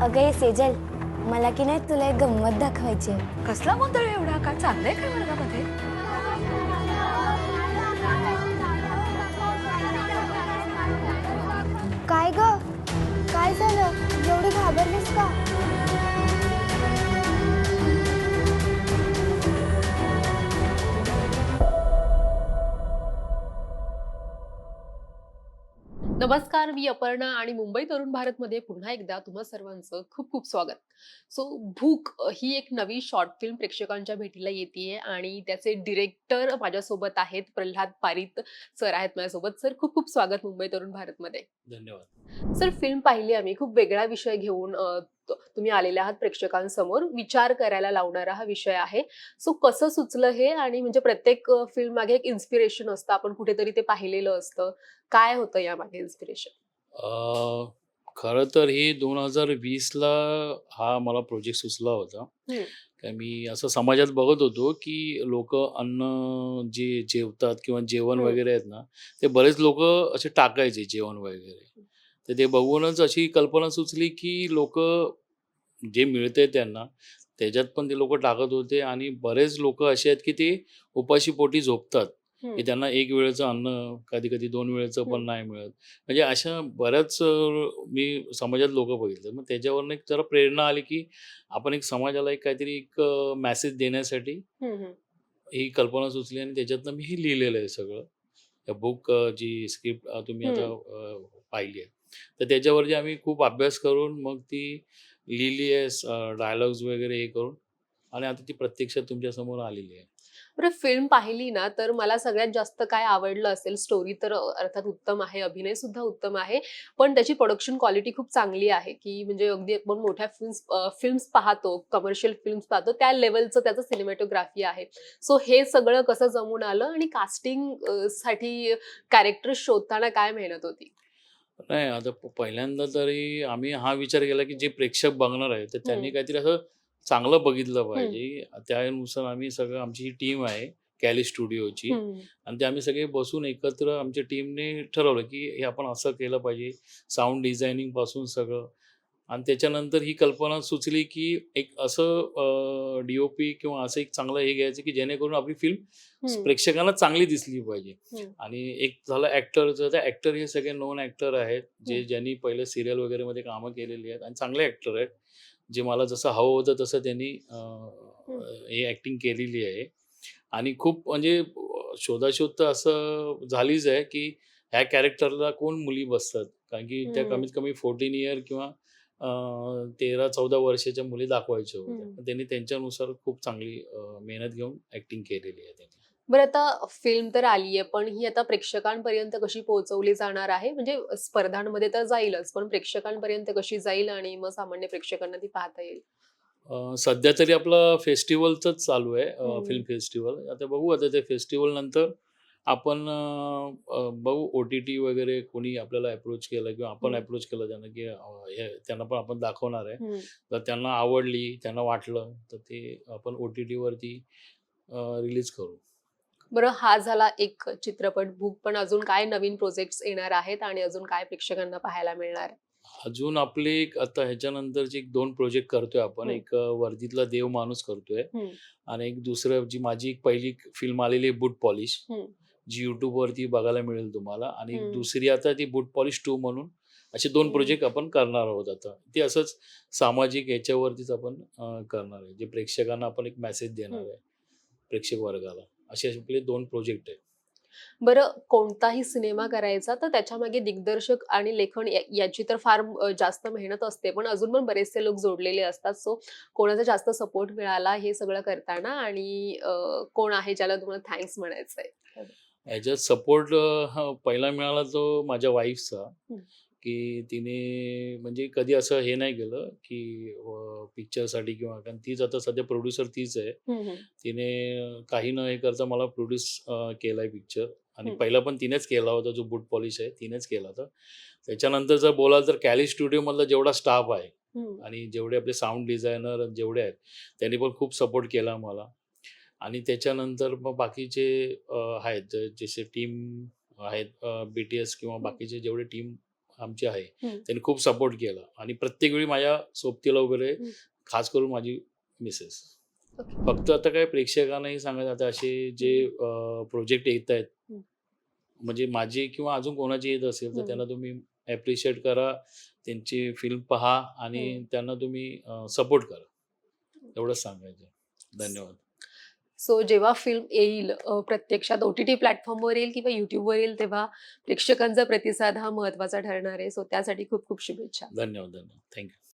अगं ये सेजल मला की नाही तुला एक गंमत दाखवायची आहे. कसला गोंधळ एवढा? काय चाललंय काय वर्गामध्ये? काय ग? काय झालं? एवढी घाबरलीस का? नमस्कार मी अपर्णा आणि मुंबई तरुण भारतमध्ये पुन्हा एकदा तुम्हा सर्वांचं खूप खूप स्वागत. सो भूक ही एक नवी शॉर्ट फिल्म प्रेक्षकांच्या भेटीला येते आणि त्याचे डिरेक्टर माझ्यासोबत आहेत प्रल्हाद पारित सर आहेत माझ्यासोबत. सर खूप खूप स्वागत मुंबई तरुण भारतमध्ये. धन्यवाद. सर फिल्म पाहिली आम्ही. खूप वेगळा विषय घेऊन तुम्ही आलेले आहात प्रेक्षकांसमोर. विचार करायला लावणारा हा विषय आहे. सो कसं सुचलं हे? आणि म्हणजे प्रत्येक फिल्म मागे एक इन्स्पिरेशन असतं. आपण कुठेतरी ते पाहिलेलं असतं. काय होतं यामागे इन्स्पिरेशन खरं तर हे दोन हजार वीसला हा मला प्रोजेक्ट सुचला होता. का मी असं समाजात बघत होतो की लोक अन्न जे जेवतात किंवा जेवण. वगैरे आहेत ना ते बरेच लोक असे टाकायचे जेवण वगैरे. तर ते बघूनच अशी कल्पना सुचली की लोक जे मिळते त्यांना त्याच्यात पण ते लोक टाकत होते आणि बरेच लोक असे आहेत की ते उपाशी पोटी झोपतात. की त्यांना एक वेळेचं अन्न कधी कधी दोन वेळेचं पण. नाही मिळत. म्हणजे अशा बऱ्याच मी समाजात लोक बघितले. मग त्याच्यावरनं एक जरा प्रेरणा आली की आपण एक समाजाला एक काहीतरी एक मेसेज देण्यासाठी ही कल्पना सुचली आणि त्याच्यातनं मी हे लिहिलेलं आहे सगळं. बुक जी स्क्रिप्ट तुम्ही आता पाहिली आहे. तर त्याच्यावर जे आम्ही खूप अभ्यास करून मग ती लिहिली आहे डायलॉग्स वगैरे हे करून. आणि आता ती प्रत्यक्षात तुमच्यासमोर आलेली आहे. बरं फिल्म पाहिली ना तर मला सगळ्यात जास्त काय आवडलं असेल स्टोरी तर अर्थात उत्तम आहे अभिनय सुद्धा उत्तम आहे पण त्याची प्रोडक्शन क्वालिटी खूप चांगली आहे की म्हणजे अगदी आपण मोठ्या फिल्म्स फिल्म्स पाहतो कमर्शियल फिल्म्स पाहतो त्या लेवलचं त्याचं सिनेमॅटोग्राफी आहे. सो हे सगळं कसं जमून आलं आणि कास्टिंगसाठी कॅरेक्टर शोधताना काय मेहनत होती? नाही आता पहिल्यांदा तरी आम्ही हा विचार केला की जे प्रेक्षक बघणार आहे तर त्यांनी. काहीतरी असं चांगलं बघितलं पाहिजे. त्यानुसार आम्ही सगळं आमची ही टीम आहे कॅली स्टुडिओची. आणि ते आम्ही सगळे बसून एकत्र आमच्या टीमने ठरवलं की हे आपण असं केलं पाहिजे साऊंड डिझायनिंगपासून सगळं. आणि त्याच्यानंतर ही कल्पना सुचली की एक असं डी ओ पी किंवा असं एक चांगलं हे घ्यायचं की जेणेकरून आपली फिल्म प्रेक्षकांना चांगली दिसली पाहिजे. आणि एक झालं ऍक्टरचं तर ऍक्टर हे सगळे नॉन ऍक्टर आहेत जे. ज्यांनी पहिले सिरियल वगैरे मध्ये कामं केलेली आहेत आणि चांगले ऍक्टर आहेत जे मला जसं हवं होतं तसं त्यांनी हे ऍक्टिंग केलेली आहे आणि खूप म्हणजे शोधाशोध तर असं झालीच आहे की ह्या कॅरेक्टरला कोण मुली बसतात कारण की त्या. कमीत कमी फोर्टीन इयर किंवा तेरा चौदा वर्षाच्या मुली दाखवायच्या. होत्या त्यांनी त्यांच्यानुसार खूप चांगली मेहनत घेऊन ऍक्टिंग केलेली आहे त्यांनी. बरं आता फिल्म तर आली आहे पण ही आता प्रेक्षकांपर्यंत कशी पोहोचवली जाणार आहे? म्हणजे स्पर्धांमध्ये तर जाईलच पण प्रेक्षकांपर्यंत कशी जाईल आणि मग सामान्य प्रेक्षकांना ती पाहता येईल? सध्या तरी आपलं फेस्टिवलचंच चालू आहे. फिल्म फेस्टिवल आता बघू आता ते फेस्टिवल नंतर आपण बघू ओ टी टी वगैरे कोणी आपल्याला अप्रोच केलं किंवा आपण. अप्रोच केलं त्यांना की हे त्यांना पण आपण दाखवणार आहे. जर त्यांना आवडली त्यांना वाटलं तर ते आपण ओ टी टीवरती रिलीज करू बरं हा झाला एक चित्रपट भूक पण अजून काय नवीन प्रोजेक्ट येणार आहेत आणि अजून काय प्रेक्षकांना पाहायला मिळणार? अजून आपले एक आता ह्याच्यानंतरचे एक दोन प्रोजेक्ट करतोय आपण. एक अं, वर्दीतला देव माणूस करतोय. आणि एक दुसरं जी माझी एक पहिली फिल्म आलेली आहे बूट पॉलिश. जी YouTube वरती बघायला मिळेल तुम्हाला. आणि. दुसरी आता ती बूट पॉलिश टू म्हणून असे दोन. प्रोजेक्ट आपण करणार आहोत आता. ते असंच सामाजिक याच्यावरतीच आपण करणार आहे. जे प्रेक्षकांना आपण एक मेसेज देणार. आहे. प्रेक्षक वर्गाला. असे आपले दोन प्रोजेक्ट आहे. बरं कोणताही सिनेमा करायचा तर त्याच्यामागे दिग्दर्शक आणि लेखन याची तर फार जास्त मेहनत असते. पण अजून पण बरेचसे लोक जोडलेले असतात. सो कोणाचा जास्त सपोर्ट मिळाला हे सगळं करताना आणि कोण आहे ज्याला तुम्हाला थँक्स म्हणायचंय? ह्याच्यात सपोर्ट पहिला मिळाला तो माझ्या वाईफचा. की तिने म्हणजे कधी असं हे नाही केलं की पिक्चरसाठी किंवा कारण तीच आता सध्या प्रोड्युसर तीच आहे. तिने काही न हे करता मला प्रोड्यूस केला आहे पिक्चर आणि. पहिला पण तिनेच केला होता जो बूट पॉलिश आहे तिनेच केला होता. त्याच्यानंतर जर बोलाल तर कॅली स्टुडिओमधला जेवढा स्टाफ आहे आणि जेवढे आपले साऊंड डिझायनर जेवढे आहेत त्यांनी पण खूप सपोर्ट केला मला आणि त्याच्यानंतर मग बाकीचे आहेत जसे टीम आहेत बी टी एस किंवा बाकीचे जेवढे टीम आमची आहे. त्यांनी खूप सपोर्ट केला आणि प्रत्येक वेळी माझ्या सोबतीला वगैरे. खास करून माझी मिसेस. फक्त आता काय प्रेक्षकांनाही सांगायचं आता असे जे प्रोजेक्ट येत आहेत. म्हणजे माझे किंवा अजून कोणाचे येत असेल तर. त्यांना तुम्ही ॲप्रिशिएट करा त्यांची फिल्म पहा आणि. त्यांना तुम्ही सपोर्ट करा एवढंच सांगायचं धन्यवाद सो जेव्हा फिल्म येईल प्रत्यक्षात ओ टी टी प्लॅटफॉर्मवर येईल किंवा युट्यूबवर येईल तेव्हा प्रेक्षकांचा प्रतिसाद हा महत्त्वाचा ठरणार आहे. सो त्यासाठी खूप खूप शुभेच्छा. धन्यवाद धन्यवाद. थँक्यू